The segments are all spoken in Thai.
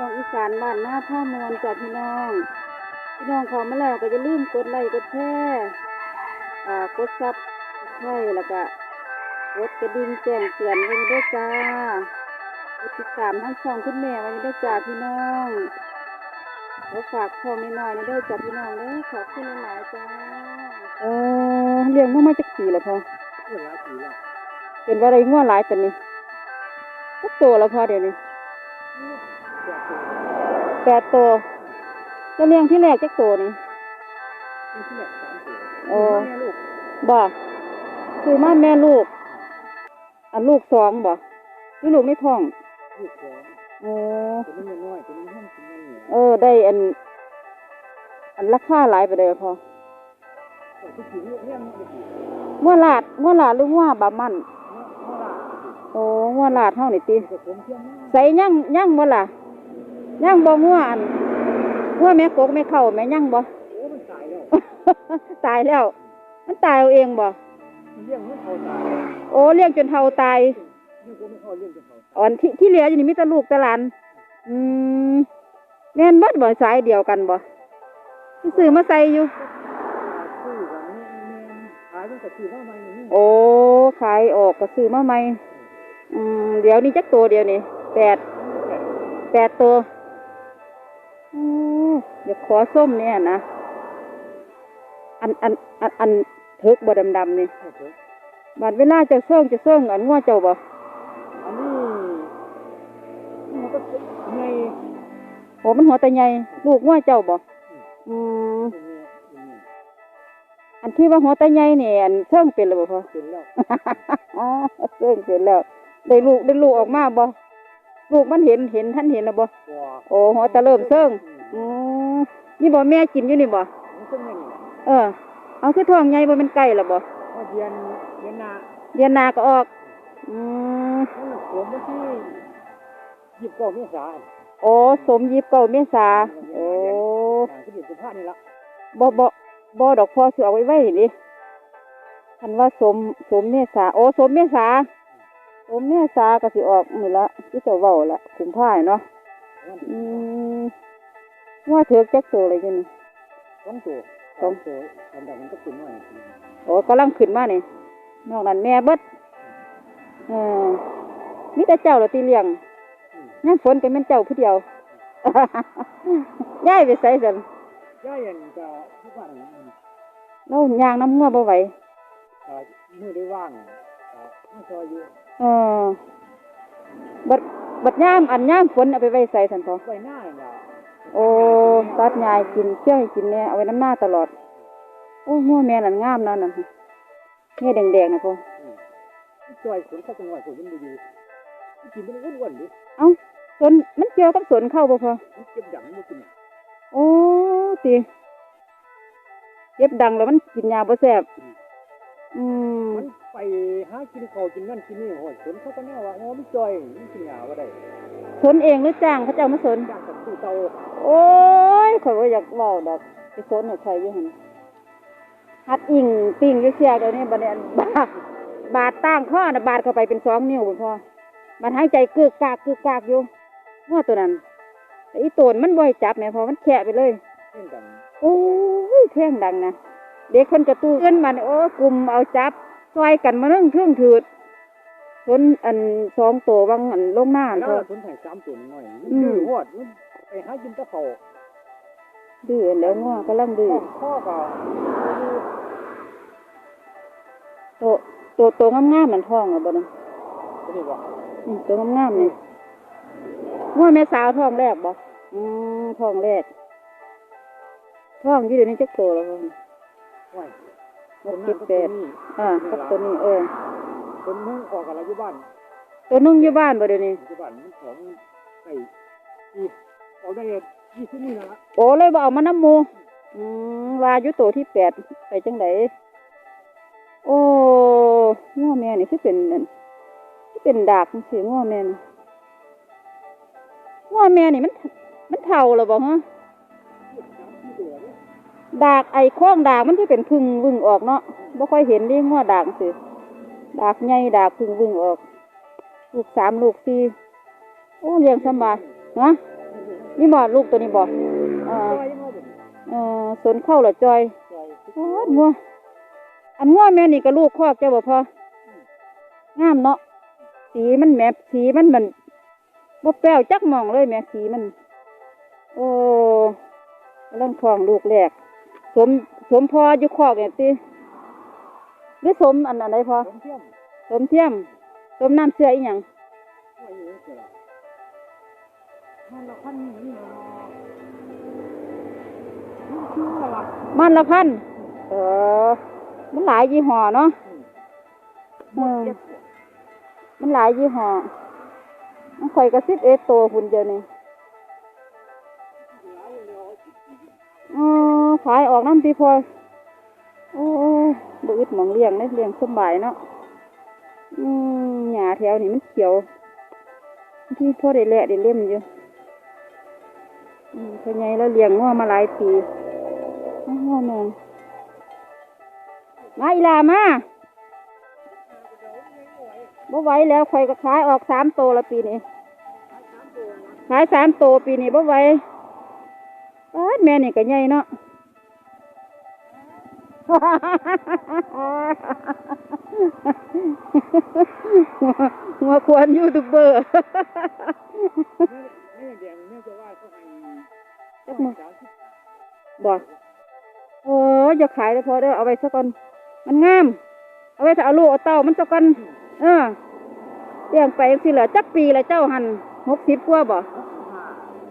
ช่องอีสานบ้านหน้าท่ามวลจากพี่น้อง พี่น้องเขามาแล้วก็จะลืมกดไลค์กดแชร์อ่ากดซับใช่แล้วก็กดกระดิ่งแจ้งเตือนไว้ด้วยจ้ากดติดตามทั้งช่องคุณแม่ไว้ด้วยจ้าพี่น้องขอฝากช่องน้อยๆนี่ด้วยจ้าพี่น้องเด้อขอบคุณหลายๆจ้าเออเลี้ยงมามาจากปีแล้วพอเมื่อหลายปีแล้วเป็นว่าอะไรง่วหลายปานนี้สักตัวแล้วพอเดี๋ยวนี้ แก่ตัวแปดตัวจะเลี้ยงที่แรกจักตัวนี่นี่ที่แหลกสามตัวโอ้แม่ลูกบ่คือมาแม่ลูก อันลูกสองบ่หรือลูกไม่ท้องลูกสองโอ้ตัวนี้น้อยตัวนี้ห้องกินเงินเหนียวเออ ได้อัน อันราคาหลายไปเลยพอแต่ที่กินเนี่ยเนี่ยมันจะกินงัวลาดงัวลาดหรืองัวบามันเมื่อไหร่โอ้งัวลาดเฮานี่ติจะผมเที่ยงมากใส่ย่างย่างบ่ล่ะ ย่างบ่งัวอันงัวแม่กกแม่เข้าแม่ย่างบ่โอ้มันตายแล้วตายแล้ว มันตายเอาเองบ่มันเลี้ยงมันเขาตายโอ้เลี้ยงจนเฒ่าตายเลี้ยงก็ไม่เข้าเลี้ยงจนเขาตายอ่อนที่ที่เหลืออยู่นี่มีแต่ลูกแต่หลานอืมแม่นเบิดบ่สายเดียวกันบ่ที่ซื้อมาใส่อยู่ซื้อกันนี่แม่ขายตั้งแต่ซื้อมาใหม่นี่โอ้ขายออกก็ซื้อมาใหม่อืมเดี๋ยวนี้จักตัวเดียวนี่แปดแปดตัวโอ้ เดี๋ยวขอส้มเนี่ยนะ อันอันอันอันเถิกบ่ดำๆนี่เอาเถอะบัดเวลาเจะเสื่องจะเสื่องอันงัวเจ้าบ่อันนี้มันก็ไงโอ้มันหัวแต่ใหญ่ลูกงัวเจ้าบ่อืมเป็นไงเป็นไงอันที่ว่าหัวแต่ใหญ่นี่อันเสื่องเป็นหรือบ่พอเป็นแล้วอ๋อเสื่องเป็นแล้ว ได้ลูกได้ลูกออกมาบ่ลูกมันเห็นเห็นท่านเห็นแล้วบ่ว้าโอ้หัวแต่เริ่มเสื่องอืม นี่บ่แม่กินอยู่นี่บ่มันเป็นไงนี่เออ เอาคือท้องใหญ่บ่เป็นไก่หรอบ่เอาเดือนเดือนหน้าเดือนหน้าก็ออก อืมผมเมื่อที่หยิบกล่องเมษาโอ้สมยีบเก่าเมษาโอ้ที่หยิบสุภาพนี่ละบ่บ่บ่ดอกพอสิเอาไว้ไว้นี่คันว่าสมสมเมษา โอ้สมเมษาสมเมษาก็สิออกนี่ละที่เจ้าเว้าละคุมผ้าเนาะอืม ว่าเถือกจักโตเลยจังนี่สองตัวสองตัวอันดับมันก็เป็นน้อยโอ้กำลังขึ้นมานี่นอกนั้นแม่เบิดเออมีแต่เจ้าละตีเลี้ยงยามฝนก็แม่นเจ้าผู้เดียวย้ายไปไสซั่นย่ายันจะทุกวันเราย่างน้ำงัวบ่ไหวมือได้ว่างไม่ซอยอยู่เออบัดบัดยามอันยามฝนเอาไปไว้ใส่ซั่นพอไว้หน้าเนี่ย โอ้ตัดหญ้าให้กินเชื่อให้กินแน่เอาไว้น้ำหน้าตลอด โอ้งัวแม่นั่นงามนั่นน่ะแม่แดงๆนะพ่อซอยขนเข้าจังหวัดผมมันดีอยู่กินมันอ้วนๆดิเอ้าสนมันเกี่ยวกับสนเข้าบ่พอมันเก็บดังมันกินโอ้ติเย็บดังแล้วมันกินยาบ่แซ่บอืมมันไปหากินข้าวกินนั่นกินนี่โหยขนเข้าก็แน่ว่าอ๋อมันจอยมันกินหยาว่าได้สนเองหรือจ้างเขาเจ้ามาสนจ้างกับตู้เตา โอ้ยข่อยว่าอยากเว้าดอกไปสนให้ใครอยู่หั่นฮัดอิงปิ้งอยู่เสียเดี๋ยวนี้บัดนี้อันบาดบาดตั้งข้อน่ะบาดเข้าไปเป็นสองนิ้วพุ่นพอมันหายใจกึกกากกึกกากอยู่งัวตัวนั้นแต่อีโตนมันบ่ให้จับแหม่พอมันแคะไปเลยเช่นกันโอ้ยเท่งดังนะเด็กคนกระตู้เอิ้นมันโอ้กลุ่มเอาจับซอยกันมาเรื่องเครื่องถืดชนอันสองตัวบางอันลงหน้าอันแล้วพอสนไถ่สามตัวน้อยอืมดื้อหอด ไปหากินตะเขาดื้อแล้วง้อกำลังดื้อพ่อก็ตัวตัวตัวงามๆนั่นท้องอะบ่นั่นตัวนี้บอกอืมตัวงามๆนี่ง้อแม่สาวท้องแรกบ่อืมท้องแรกท้องอยู่เดี๋ยวนี้จักโตแล้วพ่อว่าหกสิบแปดอ่ากับตัวนี้เออคนนึงออกกับเราอยู่บ้าน ตัวนุ่งอยู่บ้านบ่เดี๋ยวนี้อยู่บ้านมันของไก่ ที่ออกได้ยี่สิบนี่นะโอ้เลยบ่เอามาน้ำหมูอืมวาอยู่โตที่แปดไปจังไดโอ้ง้อแม่นี่คือเป็นนั่นคือเป็นดากจังซี่ง้อแม่นี่ง้อแม่นี่มัน มันเฒ่าแล้วบ่ฮะดากไอ้โค้งดากมันคือเป็นพึ่งวึ่งออกเนาะบ่ค่อยเห็นเดิง้อดากจังซี่ดากใหญ่ดากพึ่งวึ่งออก ลูกสามลูกสี่โอ้เลี้ยงสำบายฮะ นี่บ่ลูกตัวนี้บ่เอจออยยังเอาบ่เออสนเข้าเหรอจอยจอยโอ้ยงัวอันงัวแม่นี่ก็ลูกคอกเจ้าบ่พองามเนาะสีมันแหมสีมันมันบ่แป้วจักหมองเลยแหม่สีมัน โอ้กำลังคลองลูกแรก สมสมพออยู่คอกเนี่ยติหรือสมอันอันใดพอผมเทียมสมเทียมสมน้ำเชื่ออีหยังว่าอยู่เสีย มันละพันนี่นี่เนาะนี่คืออะไรมันละพันเออมันหลายยี่ห้อเนาะเออมันหลายยี่ห้อมันข่อยกระซิบเอโตหุ่นเดียวนี่อ๋อขายออกน้ำตีพอโอ้บอึดหมองเลี้ยงเลยเลี้ยงสำบายเนาะอืมหญ้าแถวนี้มันเขียว ที่พ่อได้แหละได้เล่มอยู่ อืมพ่อใหญ่แล้วเลี้ยงงัวมาหลายปีอ้าวแม่มาอีลามาบ่ไหวแล้วข่อยก็ขายออกสามโตละปีนี้ขายสามโตปีนี้บ่ไหวป้าแม่นี่ก็ใหญ่เนาะหัวหัวควรยูทูบเบอร์ ม่แดงแม่จะว่าเขาให้จักมือสาบอกโอ้ยอย่าขายเลยพอเด้อเอาไว้สักก่อนมันงาม เอาไว้ถ้าเอาลูกเอาเต้ามันสักก่อนเออเลี้ยงไปสิเหลือจักปีละเจ้าหันหกสิบกว่าบ่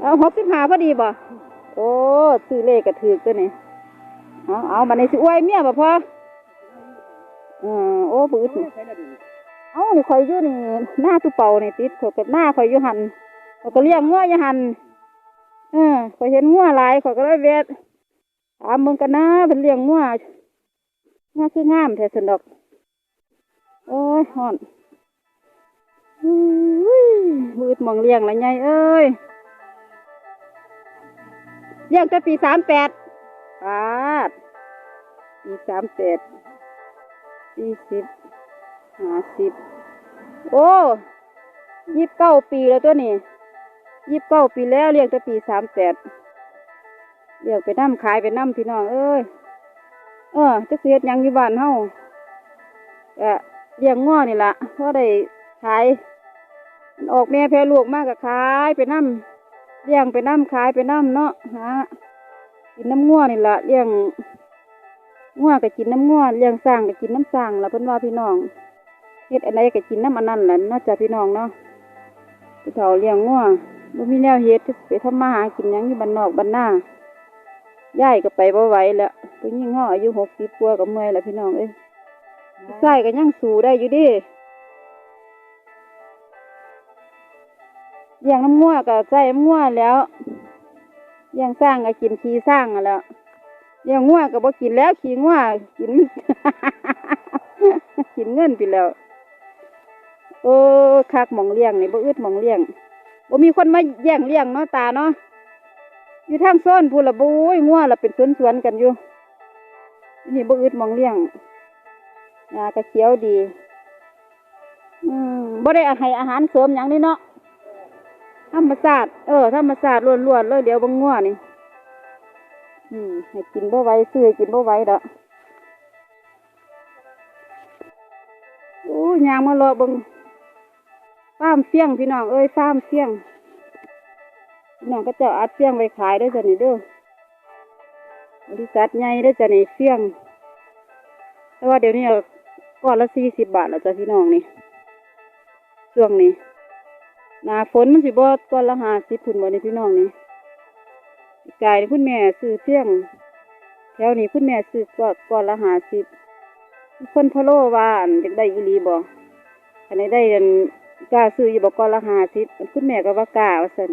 เอาหกสิบห้าพอดีบ่โอ้ซื้อเลขกระถือตัวนี้เอาเอาบันในสิอวยเมียบ่พอเออโอ้บืดใช้ละดิเอานี่ข่อยอยู่นี่หน้าตุเป่านี่ติดข่อยกับหน้าข่อยอยู่หัน ข่อยก็เลี้ยงงัวอยู่หันเออข่อยเห็นงัวหลายข่อยก็เลยเวทถามมึงกันนะเป็นเลี้ยงงัวงัวคืองามแท้สนดอก โอ้ยห่อนอุ้ยมืดมองเลี้ยงละไงเอ้ยเลี้ยงแต่ปีสามแปดปาดปีสามแปดสี่สิบห้าสิบโอ้ยี่สิบเก้าปีแล้วตัวนี้ ยี่สิบเก้าปีแล้วเรียกแต่ปีสามแปดเรียกไปน้ำขายไปน้ำพี่น้องเอ้ยเออจะเสียดยังอยู่บ้านเฮาก็เลี้ยงง้อนี่ละเพราะได้ขายมันออกแม่แพรลูกมากก็ขายไปน้ำเลี้ยงไปน้ำขายไปน้ำเนาะฮะกินน้ำง้อนี่ละเลี้ยงง้อก็กินน้ำง้อเลี้ยงสร้างก็กินน้ำสร้างละเพิ่นว่าพี่น้องเฮ็ดอันใดก็กินน้ำอันนั้นแหละนอกจากพี่น้องเนาะผู้เฒ่าเลี้ยงงัว บ่มีแนวเฮ็ดไปทำมาหากินยังอยู่บ้านนอกบ้านนาย่ายก็ไปบ่ไหวแล้วผู้หญิงเฮาอายุ60กว่าก็เมื่อยแล้วพี่น้องเอ้ยผู้ชายก็ยังสู้ได้อยู่ดิเลี้ยงน้ำงัวก็ใส่น้ำงัวแล้วเลี้ยงสร้างก็กินขี้สร้างนั่นแล้วเลี้ยงงัวก็บ่กินแล้วขี้งัวกิน กินเงินไปแล้วเออคักหมองเลี้ยงนี่บ่อึดหมองเลี้ยง บ่มีคนมาแย่งเลี้ยงเนาะตาเนาะอยู่ทางโซนพูละบุ้ยงัวละเป็นสวนๆกันอยู่นี่บ่อึดมองเลี้ยงหญ้าก็เขียวดี อืมบ่ได้ให้อาหารเสริมหยังนี่เนาะธรรมชาสติเออธรรมชาสติล้วนๆเลยเดี๋ยวบ่งงัวนี่อืมให้กินบ่ไหวซื้อกินบ่ไหวดอกโอ้ยยางมารอเบิงามเฟี้ยงพี่น้องเอ้ยฟาร์มเฟี้ยงพี่น้องก็จะอัดเฟี้ยงไว้ขายได้จ้ะนี่เด้อบริษัทใหญ่ได้จ้ะนี่เฟี้ยง แต่ว่าเดี๋ยวนี้ก้อนละสี่สิบบาทแล้วจ้ะพี่น้องนี่ช่วงนี้หนาฝนมันสิบ่ก้อนละห้าสิบพุ่นบ่นี่พี่น้องนี่กายนี่คุณแม่ซื้อเฟี้ยงแถวนี้คุณแม่ซื้อก้อนก้อนละห้าสิบคนพะโลว่าอันยากได้อีลีบ่อันนี้ได้อัน กาซื้ออยู่บอกกอละหาสิบอันคุณแม่ก็ว่ากาว่าซั่น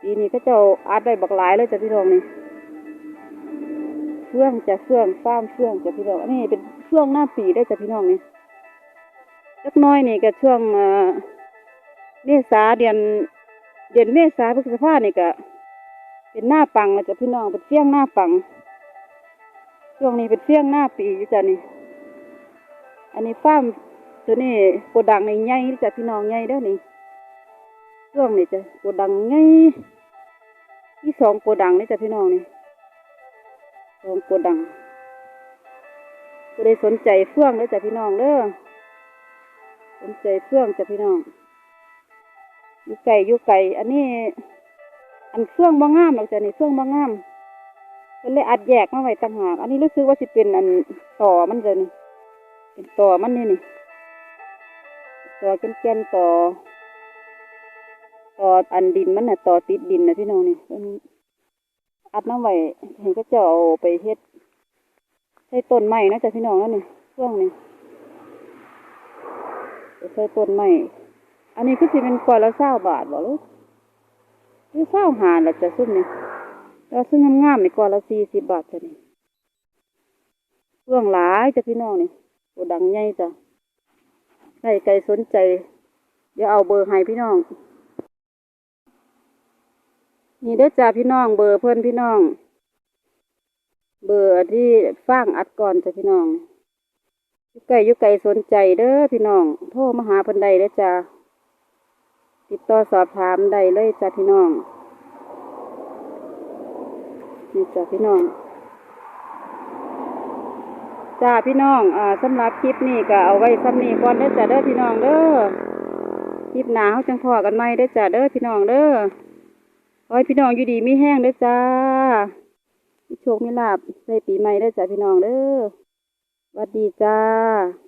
ปีนี้เขาเจ้าอัดได้บักหลายเลยจ้ะพี่น้องนี่เฟื่องจะเฟื่องฟ้ามเฟื่องจ้ะพี่น้องอันนี้เป็นช่วงหน้าปีได้จ้ะพี่น้องนี่จักน้อยนี่ก็ช่วงเอ่อเมษาเดือนเดือนเมษาพฤษภานี่ก็ เป็นหน้าปังแล้วจ้ะพี่น้องเป็นเฟี้ยงหน้าปัง ช่วงนี้เป็นเฟี้ยงหน้าปีอยู่จ้ะนี่ อันนี้ฟ้าม ตัวนี้โกดังในใหญ่จ้ะพี่น้องใหญ่เด้อนี่ช่วงนี้จ้ะโกดังใหญ่สองโกดังนี่จ้ะพี่น้องนี่สองโกดังก็ได้สนใจเฟื่องเด้อจ้ะพี่น้องเด้อสนใจเฟื่องจ้ะพี่น้องอยู่ไก่อยู่ไก่อันนี้ อันเฟื่องบ่งามหรอกจ้ะนี่เฟื่องบ่งามเพิ่นเลยอัดแยกมาไว้ต่างหากอันนี้รู้สึกว่าสิเป็นอันต่อมันจ้ะนี่เป็นต่อมันนี่นี่ ต่อแก่นๆต่อ ต่ออันดินมันน่ะต่อติดดินนะพี่น้องนี่เพิ่นอัดน้ำไว้เห็นก็จะเอาไปเฮ็ดใช้ต้นไม้นะจ๊ะพี่น้องนั่นนี่ช่วงนี้ไปใช้ต้นไม้อันนี้คือสิเป็นกว่าละเศร้าบาทบ่ลูกคือเศร้าหานละจะซุ่มนี่แล้วซึ่งงามๆนี่กว่าละสี่สิบบาทจ้ะนี่เรื่องหลายจ้ะพี่น้องนี่โกดังใหญ่จ้ะ ใครใครสนใจ เดี๋ยวเอาเบอร์ให้พี่น้อง นี่เด้อจ้าพี่น้อง เบอร์เพื่อนพี่น้อง เบอร์ที่ฟ้างอัดก่อนจ้ะพี่น้องยู่ไกลอยู่ไกลสนใจเด้อพี่น้อง โทรมาหาเพิ่นใดเด้อจ้าติดต่อสอบถามได้เลยจ้าพี่น้องนี่จ้าพี่น้อง จ้าพี่น้องอ่าสำหรับคลิปนี้ก็เอาไว้ซ้ำนี้ก่อนเด้อจ้าเด้อพี่น้องเด้อคลิปหนาเขาจังพอกันไหมเด้อจ้าเด้อพี่น้องเด้อไอพี่น้องอยู่ดีไม่แห้งเด้อจ้ามีโชคมีลาบในปีใหม่เด้อจ้าพี่น้องเด้อสวัสดีจ้า